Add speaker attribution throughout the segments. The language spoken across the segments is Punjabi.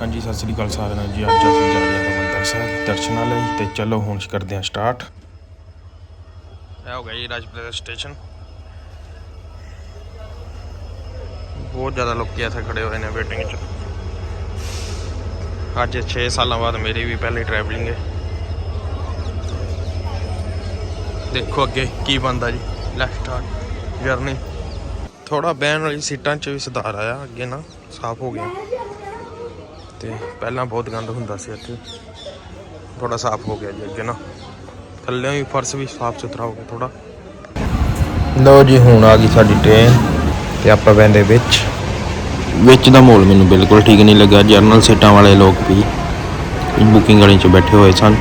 Speaker 1: ਹਾਂਜੀ ਸਤਿ ਸ੍ਰੀ ਅਕਾਲ ਸਾਰਿਆਂ ਨੂੰ ਜੀ। ਅੱਜ ਅਸੀਂ ਜਾ ਰਹੇ ਹਾਂ ਹਰਿਮੰਦਰ ਸਾਹਿਬ ਦਰਸ਼ਨਾਂ ਲਈ ਤੇ ਚਲੋ ਹੁਣ ਕਰਦੇ ਹਾਂ ਸਟਾਰਟ ਇਹ ਹੋ ਗਿਆ ਜੀ ਰਾਜਪੁਰਾ ਸਟੇਸ਼ਨ ਬਹੁਤ ਜ਼ਿਆਦਾ ਲੋਕੀ ਇੱਥੇ ਖੜੇ ਹੋਏ ਨੇ ਵੇਟਿੰਗ 'ਚ। ਅੱਜ 6 ਸਾਲਾਂ ਬਾਅਦ ਮੇਰੀ ਵੀ ਪਹਿਲੀ ਟਰੈਵਲਿੰਗ ਹੈ। ਦੇਖੋ ਅੱਗੇ ਕੀ ਬੰਦਾ ਜੀ। ਲੈਫਟ ਸਟਾਰਟ ਜਰਨੀ ਥੋੜਾ ਬਹਿਣ ਵਾਲੀ ਸੀਟਾਂ 'ਚ ਵੀ ਸੁਧਾਰ ਆਇਆ, ਅੱਗੇ ਨਾ ਸਾਫ਼ ਹੋ ਗਿਆ। ਤੇ ਪਹਿਲਾਂ ਬਹੁਤ ਗੰਦ ਹੁੰਦਾ ਸੀ ਇੱਥੇ। ਥੋੜਾ ਸਾਫ਼ ਹੋ ਗਿਆ ਜੀ ਅੱਗੇ ਨਾ। ਥੱਲੇ ਵੀ ਫਰਸ਼ ਵੀ ਸਾਫ਼ ਸੁਥਰਾ ਹੋ ਗਿਆ ਥੋੜਾ ਲੋ ਜੀ, ਹੁਣ ਆ ਗਈ ਸਾਡੀ ਟ੍ਰੇਨ ਤੇ ਆਪਾਂ ਬੈੰਦੇ ਵਿੱਚ। ਵਿੱਚ ਦਾ ਮਾਹੌਲ ਮੈਨੂੰ ਬਿਲਕੁਲ ਠੀਕ ਨਹੀਂ ਲੱਗਾ ਜਰਨਲ ਸੀਟਾਂ ਵਾਲੇ ਲੋਕ ਵੀ ਬੁਕਿੰਗ ਵਾਲੀ 'ਚ ਬੈਠੇ ਹੋਏ ਸਨ।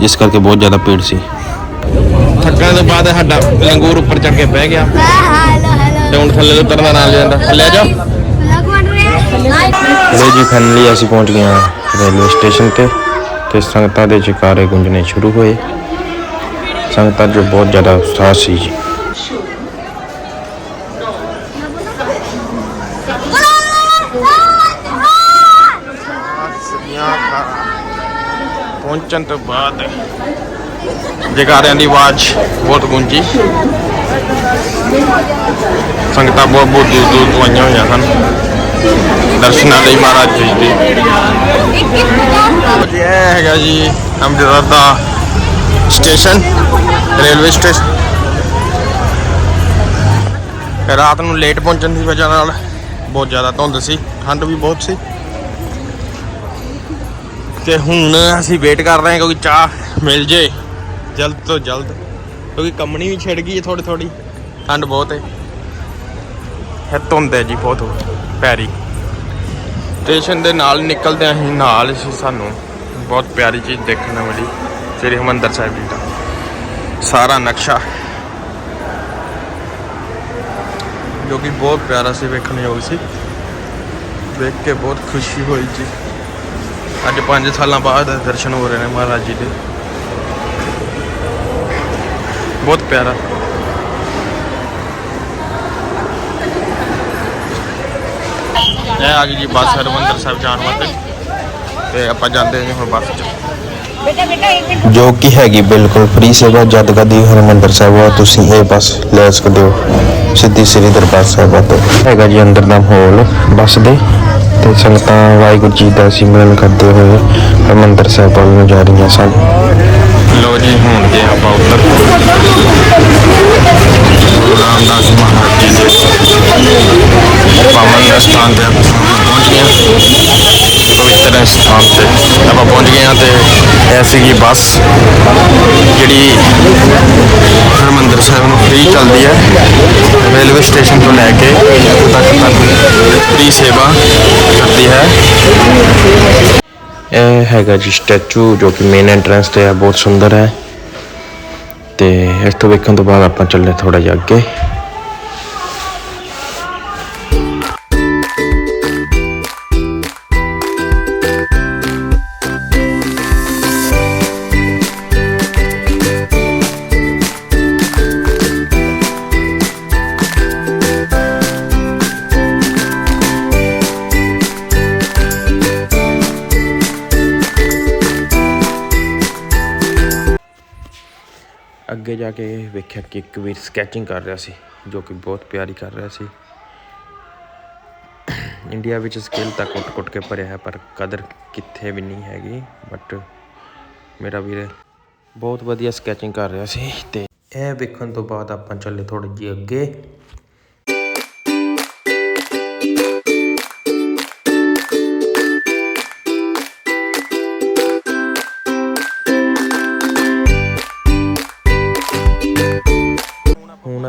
Speaker 1: ਜਿਸ ਕਰਕੇ ਬਹੁਤ ਜ਼ਿਆਦਾ ਭੀੜ ਸੀ। ਥੱਕਣ ਤੋਂ ਬਾਅਦ ਸਾਡਾ ਲੰਗੂਰ ਉੱਪਰ ਚੜ ਕੇ ਬਹਿ ਗਿਆ। ਤੇ ਹੁਣ ਥੱਲੇ ਉਤਰਦਾ ਨਾਲ ਜਾਂਦਾ ਥੱਲੇ ਜਾ ਲੋ ਜੀ ਫਾਈਨਲੀ ਅਸੀਂ ਪਹੁੰਚ ਗਏ ਹਾਂ ਰੇਲਵੇ ਸਟੇਸ਼ਨ ਤੇ ਤੇ ਸੰਗਤਾਂ ਦੇ ਜਕਾਰੇ ਗੁੰਜਣੇ ਸ਼ੁਰੂ ਹੋਏ ਸੰਗਤਾਂ 'ਚ ਬਹੁਤ ਜ਼ਿਆਦਾ ਉਤਸ਼ਾਹ ਸੀ ਜੀ ਪਹੁੰਚਣ ਤੋਂ ਬਾਅਦ ਜਕਾਰਿਆਂ ਦੀ ਆਵਾਜ਼ ਬਹੁਤ ਗੂੰਜੀ ਸੰਗਤਾਂ ਬਹੁਤ ਬਹੁਤ ਦੂਰ ਦੂਰ ਤੋਂ ਆਈਆਂ ਹੋਈਆਂ ਸਨ ਦਰਸ਼ਨਾਂ ਲਈ ਮਹਾਰਾਜ ਜੀ ਦੇ। ਜੀ, ਇਹ ਹੈਗਾ ਜੀ ਅੰਮ੍ਰਿਤਸਰ ਦਾ ਸਟੇਸ਼ਨ, ਰੇਲਵੇ ਸਟੇਸ਼ਨ। ਰਾਤ ਨੂੰ ਲੇਟ ਪਹੁੰਚਣ ਦੀ ਵਜ੍ਹਾ ਨਾਲ ਬਹੁਤ ਜ਼ਿਆਦਾ ਧੁੰਦ ਸੀ, ਠੰਡ ਵੀ ਬਹੁਤ ਸੀ। ਤੇ ਹੁਣ ਅਸੀਂ ਵੇਟ ਕਰ ਰਹੇ ਹਾਂ ਕਿਉਂਕਿ ਚਾਹ ਮਿਲ ਜੇ, ਜਲਦ ਤੋਂ ਜਲਦ। ਕਿਉਂਕਿ ਕੰਮਣੀ ਵੀ ਛਿੜ ਗਈ ਹੈ ਥੋੜੀ ਥੋੜੀ ਠੰਡ ਬਹੁਤ ਹੈ। ਹੈ, ਧੁੰਦ ਹੈ ਜੀ ਬਹੁਤ ਪਿਆਰੀ ਸਟੇਸ਼ਨ ਦੇ ਨਾਲ ਨਿਕਲਦੇ ਅਸੀਂ ਨਾਲ ਸੀ ਸਾਨੂੰ ਬਹੁਤ ਪਿਆਰੀ ਚੀਜ਼ ਦੇਖਣ ਨੂੰ ਮਿਲੀ, ਸ੍ਰੀ ਹਰਿਮੰਦਰ ਸਾਹਿਬ ਜੀ ਦਾ। ਸਾਰਾ ਨਕਸ਼ਾ, ਜੋ ਕਿ ਬਹੁਤ ਪਿਆਰਾ ਸੀ, ਵੇਖਣ ਯੋਗ ਸੀ। ਦੇਖ ਕੇ ਬਹੁਤ ਖੁਸ਼ੀ ਹੋਈ ਜੀ। ਅੱਜ 5 ਸਾਲਾਂ ਬਾਅਦ ਦਰਸ਼ਨ ਹੋ ਰਹੇ ਨੇ ਮਹਾਰਾਜ ਜੀ ਦੇ। ਬਹੁਤ ਪਿਆਰਾ। ਇਹ ਆ ਗਈ ਜੀ ਬੱਸ ਹਰਿਮੰਦਰ ਸਾਹਿਬ ਜਾਣ ਵਾਸਤੇ। ਤੇ ਆਪਾਂ ਜਾਂਦੇ ਹਾਂ ਹੁਣ ਬੱਸ 'ਚ।
Speaker 2: ਬੇਟਾ ਬੇਟਾ ਇੱਕ ਮਿੰਟ।
Speaker 1: ਜੋ ਕਿ ਹੈਗੀ ਬਿਲਕੁਲ ਫ੍ਰੀ ਸੇਵਾ ਜਦ ਕਦੀ ਹਰਿਮੰਦਰ ਸਾਹਿਬ ਆ ਤੁਸੀਂ ਇਹ ਬੱਸ ਲੈ ਸਕਦੇ ਹੋ। ਸਿੱਧੀ ਸ੍ਰੀ ਦਰਬਾਰ ਸਾਹਿਬ ਤੋਂ ਹੈਗਾ ਜੀ ਅੰਦਰ ਦਾ ਮਾਹੌਲ ਬੱਸ ਦੇ। ਤੇ ਸੰਗਤਾਂ ਵਾਹਿਗੁਰੂ ਜੀ ਦਾ ਸਿਮਰਨ ਕਰਦੇ ਹੋਏ ਹਰਿਮੰਦਰ ਸਾਹਿਬ ਵੱਲ ਨੂੰ ਜਾ ਰਹੀਆਂ ਸਨ। ਸੀਗੀ ਬੱਸ। ਜਿਹੜੀ ਹਰਮੰਦਰ ਸਾਹਿਬ ਨੂੰ ਫ੍ਰੀ ਚੱਲਦੀ ਹੈ। ਰੇਲਵੇ ਸਟੇਸ਼ਨ ਤੋਂ ਲੈ ਕੇ ਉੱਥੇ ਤੱਕ ਤੱਕ ਫ੍ਰੀ ਸੇਵਾ ਕਰਦੀ ਹੈ। ਇਹ ਹੈਗਾ ਜੀ ਸਟੈਚੂ ਜੋ ਕਿ ਮੇਨ ਐਂਟਰੈਂਸ ਤੇ ਹੈ, ਬਹੁਤ ਸੁੰਦਰ ਹੈ। ਤੇ ਇਸ ਤੋਂ ਵੇਖਣ ਤੋਂ ਬਾਅਦ ਆਪਾਂ ਚੱਲੇ ਥੋੜਾ ਜਿਹਾ ਅੱਗੇ। ਅੱਗੇ ਜਾ ਕੇ ਵੇਖਿਆ ਕਿ ਇੱਕ ਵੀਰ ਸਕੈਚਿੰਗ ਕਰ ਰਿਹਾ ਸੀ, ਜੋ ਕਿ ਬਹੁਤ ਪਿਆਰੀ ਕਰ ਰਿਹਾ ਸੀ। ਇੰਡੀਆ ਵਿੱਚ ਸਕਿੱਲ ਤਾਂ ਕੁੱਟ-ਕੁੱਟ ਕੇ ਭਰਿਆ ਹੈ, ਪਰ ਕਦਰ ਕਿੱਥੇ ਵੀ ਨਹੀਂ ਹੈਗੀ। ਬਟ ਮੇਰਾ ਵੀਰ ਬਹੁਤ ਵਧੀਆ ਸਕੈਚਿੰਗ ਕਰ ਰਿਹਾ ਸੀ ਤੇ ਇਹ ਵੇਖਣ ਤੋਂ ਬਾਅਦ ਆਪਾਂ ਚੱਲੇ ਥੋੜੀ ਜਿਹੀ ਅੱਗੇ।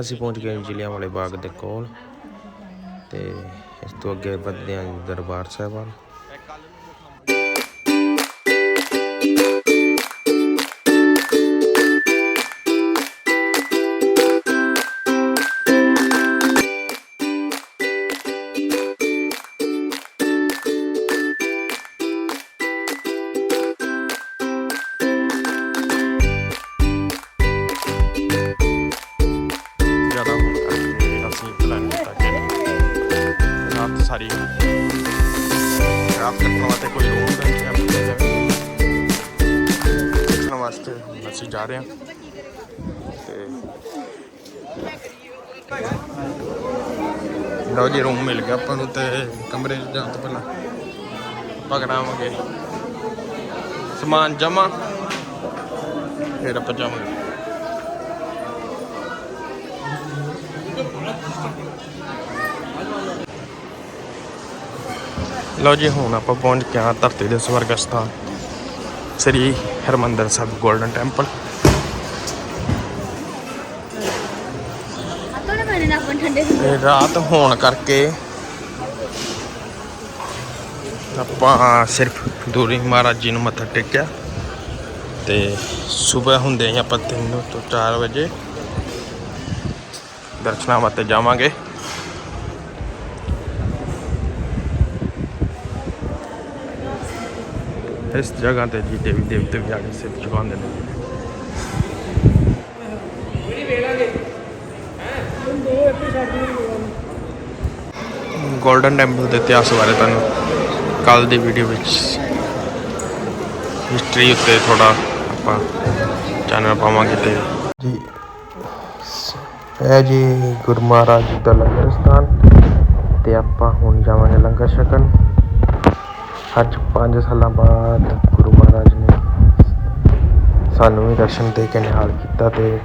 Speaker 1: ਅਸੀਂ ਪਹੁੰਚ ਗਏ ਜ਼ਿਲ੍ਹਿਆਂ ਵਾਲੇ ਬਾਗ ਦੇ ਕੋਲ ਤੇ ਇਸ ਤੋਂ ਅੱਗੇ ਵੱਧਦੇ ਹਾਂ ਦਰਬਾਰ ਸਾਹਿਬ ਵੱਲ। ਜਾ ਰਹੇ ਹਾਂ। ਤੇ ਲਓ ਜੀ ਰੂਮ ਮਿਲ ਗਿਆ ਆਪਾਂ ਨੂੰ ਤੇ ਕਮਰੇ ਜਾਣ ਤੋਂ ਪਹਿਲਾਂ ਆਪਾਂ ਸਮਾਨ ਜਮਾ ਫਿਰ ਆਪਾਂ ਜਾਵਾਂਗੇ। ਲਓ ਜੀ, ਹੁਣ ਆਪਾਂ ਪਹੁੰਚ ਗਏ ਹਾਂ ਧਰਤੀ ਦੇ ਸਵਰਗ ਸਥਾਨ ਸ੍ਰੀ ਹਰਮੰਦਰ ਸਾਹਿਬ ਗੋਲਡਨ ਟੈਂਪਲ। ਤੇ ਰਾਤ ਹੋਣ ਕਰਕੇ ਆਪਾਂ ਸਿਰਫ ਦੂਰੀ ਮਹਾਰਾਜ ਜੀ ਨੂੰ ਮੱਥਾ ਟੇਕਿਆ ਤੇ ਸਵੇਰ ਹੁੰਦੇ ਹੀ ਆਪਾਂ 3 ਤੋਂ 4 ਵਜੇ ਦਰਸ਼ਨਾਂ ਵਾਸਤੇ ਜਾਵਾਂਗੇ। ਇਸ ਜਗ੍ਹਾ ਤੇ ਜੀ ਦੇਵੀ ਦੇਵਤੇ ਵੀ ਆ ਕੇ ਸਿਰ ਝੁਕਾਉਂਦੇ ਨੇ ਗੋਲਡਨ ਟੈਂਪਲ ਦੇ ਇਤਿਹਾਸ ਬਾਰੇ ਤੁਹਾਨੂੰ ਕੱਲ ਦੀ ਵੀਡੀਓ ਵਿੱਚ ਹਿਸਟਰੀ ਉੱਤੇ ਥੋੜਾ ਆਪਾਂ ਚਾਨਣ ਪਾਵਾਂਗੇ ਤੇ ਜੀ ਇਹ ਜੀ ਗੁਰੂ ਮਹਾਰਾਜ ਜੀ ਦਾ ਲੰਗਰ ਸਥਾਨ ਤੇ ਆਪਾਂ ਹੁਣ ਜਾਵਾਂਗੇ ਲੰਗਰ ਛਕਣ। ਅੱਜ ਪੰਜ ਸਾਲਾਂ ਬਾਅਦ ਗੁਰੂ ਮਹਾਰਾਜ ਨੇ ਸਾਨੂੰ ਵੀ ਦਰਸ਼ਨ ਦੇ ਕੇ ਨਿਹਾਲ ਕੀਤਾ ਅਤੇ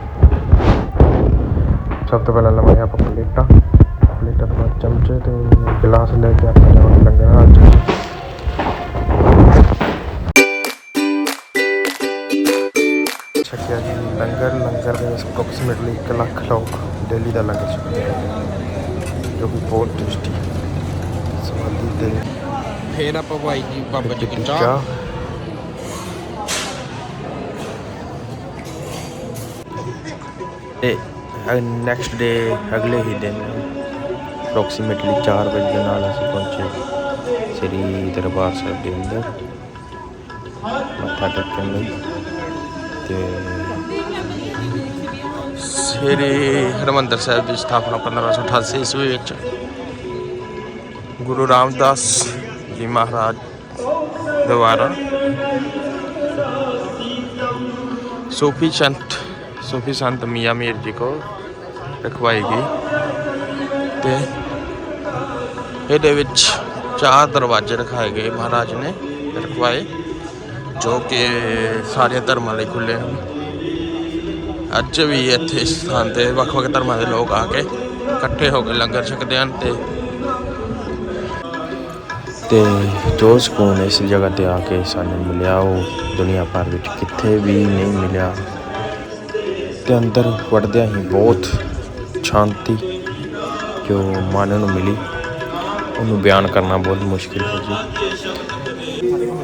Speaker 1: ਸਭ ਤੋਂ ਪਹਿਲਾਂ ਲਵਾਂਗੇ ਆਪਾਂ ਪਲੇਟਾਂ। ਪਲੇਟਾਂ ਤੋਂ ਬਾਅਦ ਚਮਚੇ ਅਤੇ ਗਿਲਾਸ ਲੈ ਕੇ ਆਪਾਂ ਜਾਵਾਂਗੇ ਲੰਗਰ ਹਾਲ ਚ ਛਕਿਆ ਜੀ? ਲੰਗਰ ਲੰਗਰ ਦੇ ਵਿੱਚ ਅਪਰੋਕਸੀਮੇਟਲੀ 1 ਲੱਖ ਲੋਕ ਡੇਲੀ ਦਾ ਲੰਗਰ ਛਕਦੇ ਜੋ ਕਿ ਬਹੁਤ ਟੇਸਟੀ ਸਵਾਦੀ ਤੇ
Speaker 3: ਫੇਰ ਆਪਾਂ ਭਾਈ ਜੀ ਬਾਬਾ ਜੀ ਦੀ ਚਾਹ।
Speaker 1: ਤੇ ਨੈਕਸਟ ਡੇ ਅਗਲੇ ਹੀ ਦਿਨ ਅਪਰੋਕਸੀਮੇਟਲੀ 4 ਵਜੇ ਦੇ ਨਾਲ ਅਸੀਂ ਪਹੁੰਚੇ ਸ੍ਰੀ ਦਰਬਾਰ ਸਾਹਿਬ ਦੇ ਅੰਦਰ ਮੱਥਾ ਟੇਕਣ ਲਈ ਤੇ ਸ੍ਰੀ ਹਰਮੰਦਰ ਸਾਹਿਬ ਦੀ ਸਥਾਪਨਾ 1588 ਈਸਵੀ ਵਿੱਚ ਗੁਰੂ ਰਾਮਦਾਸ ਜੀ, ਮਹਾਰਾਜ ਦੁਆਰਾ ਸੂਫੀ ਸੰਤ ਸੂਫੀ ਸੰਤ ਮੀਆਂ ਮੀਰ ਜੀ ਕੋ ਰਖਵਾਈ ਗਈ ਤੇ ਇਹਦੇ ਵਿੱਚ ਚਾਰ ਦਰਵਾਜ਼ੇ ਰਖਾਏ ਗਏ ਮਹਾਰਾਜ ਨੇ ਰਖਵਾਏ, ਜੋ ਕਿ ਸਾਰੇ ਧਰਮਾਂ ਲਈ ਖੁੱਲੇ ਹਨ। ਅੱਜ ਵੀ ਇੱਥੇ ਇਸ ਸਥਾਨ ਤੇ ਵੱਖ-ਵੱਖ ਧਰਮਾਂ ਦੇ ਲੋਕ ਆ ਕੇ ਇਕੱਠੇ ਹੋ ਕੇ ਲੰਗਰ ਛਕਦੇ ਹਨ ਤੇ ਤੇ ਜੋ ਸਕੂਨ ਇਸ ਜਗ੍ਹਾ ਤੇ ਆ ਕੇ ਸਾਨੂੰ ਮਿਲਿਆ ਉਹ ਦੁਨੀਆ ਭਰ ਵਿੱਚ ਕਿੱਥੇ ਵੀ ਨਹੀਂ ਮਿਲਿਆ। ਤੇ ਅੰਦਰ ਵੜਦਿਆਂ ਹੀ ਬਹੁਤ ਸ਼ਾਂਤੀ ਜੋ ਮਨ ਨੂੰ ਮਿਲੀ। ਉਹਨੂੰ ਬਿਆਨ ਕਰਨਾ ਬਹੁਤ ਮੁਸ਼ਕਿਲ ਹੈ ਜੀ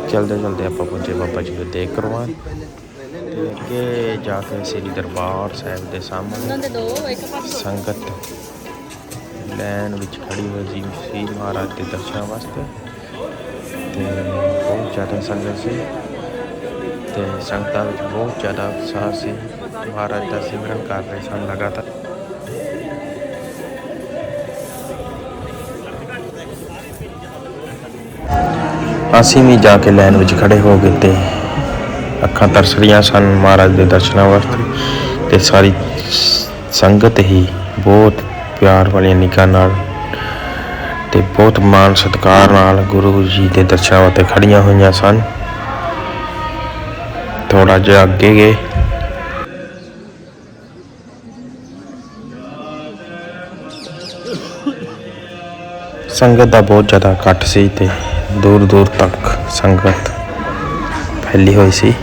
Speaker 1: ਚਲਦੇ ਚਲਦੇ ਆਪਾਂ ਪਹੁੰਚੇ ਬਾਬਾ ਜੀ ਦੇ ਦੇਖ ਕਰਵਾਉਣ। ਤੇ ਅੱਗੇ ਜਾ ਕੇ ਸ੍ਰੀ ਦਰਬਾਰ ਸਾਹਿਬ ਦੇ ਸਾਹਮਣੇ ਸੰਗਤ ਲਾਈਨ ਵਿੱਚ ਖੜੀ ਹੋਈ ਸੀ। ਮਹਾਰਾਜ ਦੇ ਦਰਸ਼ਨਾਂ ਵਾਸਤੇ। ਤੇ ਬਹੁਤ ਜ਼ਿਆਦਾ ਸੰਗਤ ਸੀ ਤੇ ਸੰਗਤਾਂ ਵਿੱਚ ਬਹੁਤ ਜ਼ਿਆਦਾ ਉਤਸ਼ਾਹ ਸੀ। ਮਹਾਰਾਜ ਦਾ ਸਿਮਰਨ ਕਰ ਰਹੇ ਸਨ ਲਗਾਤਾਰ। ਅਸੀਂ ਵੀ ਜਾ ਕੇ ਲਾਈਨ ਵਿੱਚ ਖੜੇ ਹੋ ਗਏ ਤੇ ਅੱਖਾਂ ਤਰਸ ਰਹੀਆਂ ਸਨ ਮਹਾਰਾਜ ਦੇ ਦਰਸ਼ਨਾਂ ਵਾਸਤੇ ਤੇ ਸਾਰੀ ਸੰਗਤ ਹੀ ਬਹੁਤ ਪਿਆਰ ਵਾਲੀਆਂ ਨਿਗਾਹ ਨਾਲ ਤੇ ਬਹੁਤ ਮਾਣ ਸਤਿਕਾਰ ਨਾਲ ਗੁਰੂ ਜੀ ਦੇ ਦਰਸ਼ਨਾਂ ਵਾਸਤੇ ਖੜੀਆਂ ਹੋਈਆਂ ਸਨ। ਥੋੜਾ ਜਿਹਾ ਅੱਗੇ ਗਏ। ਸੰਗਤ ਦਾ ਬਹੁਤ ਜ਼ਿਆਦਾ ਇਕੱਠ ਸੀ ਤੇ ਦੂਰ ਦੂਰ ਤੱਕ ਸੰਗਤ ਫੈਲੀ ਹੋਈ ਸੀ।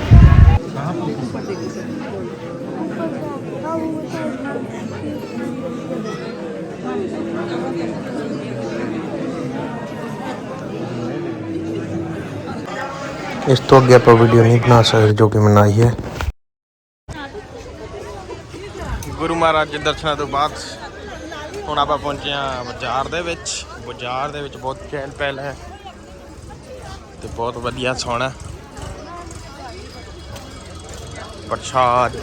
Speaker 1: ਇਸ ਤੋਂ ਅੱਗੇ ਆਪਾਂ ਵੀਡੀਓ ਨਹੀਂ ਬਣਾ ਸਕਦੇ ਜੋ ਕਿ ਮਨਾਈ ਹੈ। ਗੁਰੂ ਮਹਾਰਾਜ ਦੇ ਦਰਸ਼ਨਾਂ ਤੋਂ ਬਾਅਦ ਹੁਣ ਆਪਾਂ ਪਹੁੰਚੇ ਹਾਂ ਬਾਜ਼ਾਰ ਦੇ ਵਿੱਚ। ਬਾਜ਼ਾਰ ਦੇ ਵਿੱਚ ਬਹੁਤ ਚਹਿਲ ਪਹਿਲ ਹੈ ਤੇ ਬਹੁਤ ਵਧੀਆ ਸੋਹਣਾ। ਪ੍ਰਸ਼ਾਦ।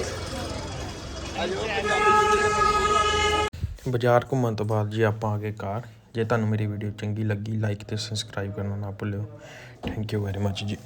Speaker 1: ਬਾਜ਼ਾਰ ਘੁੰਮਣ ਤੋਂ ਬਾਅਦ ਜੀ ਆਪਾਂ ਆ ਗਏ ਕਾਰ। ਜੇ ਤੁਹਾਨੂੰ ਮੇਰੀ ਵੀਡੀਓ ਚੰਗੀ ਲੱਗੀ ਲਾਈਕ ਤੇ ਸਬਸਕ੍ਰਾਈਬ ਕਰਨਾ ਨਾ ਭੁੱਲਿਓ। ਥੈਂਕ ਯੂ ਵੈਰੀ ਮੱਚ ਜੀ।